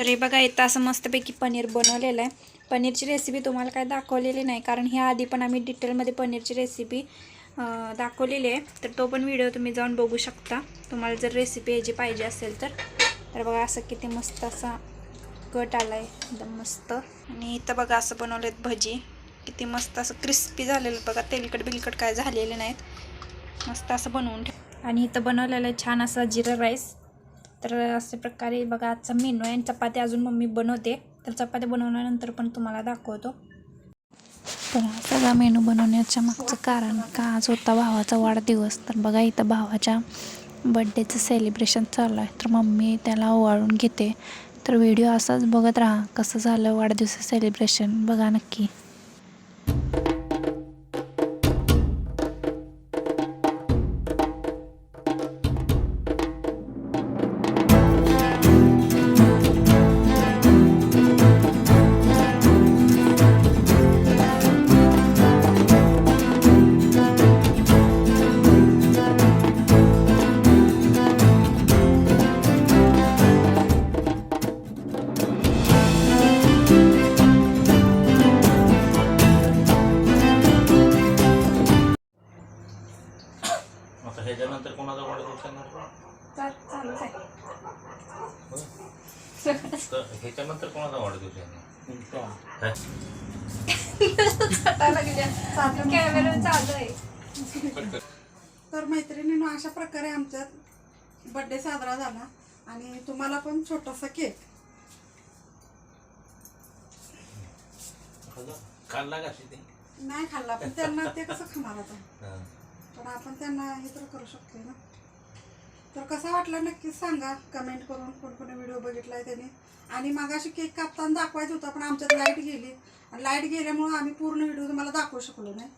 तर हे बघा इथं असं मस्तपैकी पनीर बनवलेलं आहे. पनीरची रेसिपी तुम्हाला काय दाखवलेली नाही कारण ह्या आधी पण आम्ही डिटेलमध्ये पनीरची रेसिपी दाखवलेली आहे. तर तो पण व्हिडिओ तुम्ही जाऊन बघू शकता. तुम्हाला जर रेसिपी याची पाहिजे असेल तर. तर बघा असं किती मस्त असा कट आला आहे एकदम मस्त. आणि इथं बघा असं बनवलेत भजी. किती मस्त असं क्रिस्पी झालेलं. बघा तेलकट बिलकट काय झालेले नाहीत. मस्त असं बनवून ठेव. आणि इथं बनवलेलं आहे छान असा जिरा राईस तर अशा प्रकारे बघा आजचा मेनू आहे आणि चपाती अजून मम्मी बनवते. तर चपाती बनवल्यानंतर पण तुम्हाला दाखवतो. तर हा सगळा मेनू बनवण्याच्या मागचं कारण का? आज होता भावाचा वाढदिवस. तर बघा इथं भावाच्या बड्डेचं सेलिब्रेशन चालू आहे. तर मम्मी त्याला ओवाळून घेते. तर व्हिडिओ असाच बघत राहा कसं झालं वाढदिवसाचं सेलिब्रेशन बघा नक्की. आता ह्याच्यानंतर कोणाचा वाढदिवस येणार चालूच आहे तर ह्याच्यानंतर कोणाचा वाढदिवस येणार काय? कॅमेरा चालू आहे. तर मैत्रिणीनं अशा प्रकारे आमच्यात बड्डे साजरा झाला. आणि तुम्हाला पण छोटासा केक खाल्ला? का नाही खाल्ला पण त्यांना ते कसं खाणार आता? हा. पण आपण त्यांना हे तर करू शकतो ना. तर कसा वाटला नक्कीच सांगा. कमेंट करून कोण कोणी व्हिडिओ बघितलाय त्याने. आणि मागाशी केक कापताना दाखवायचं होता पण आमच्यात लाइट गेली. आणि लाइट गेल्यामुळं आम्ही पूर्ण व्हिडिओ तुम्हाला दाखवू शकलो नाही.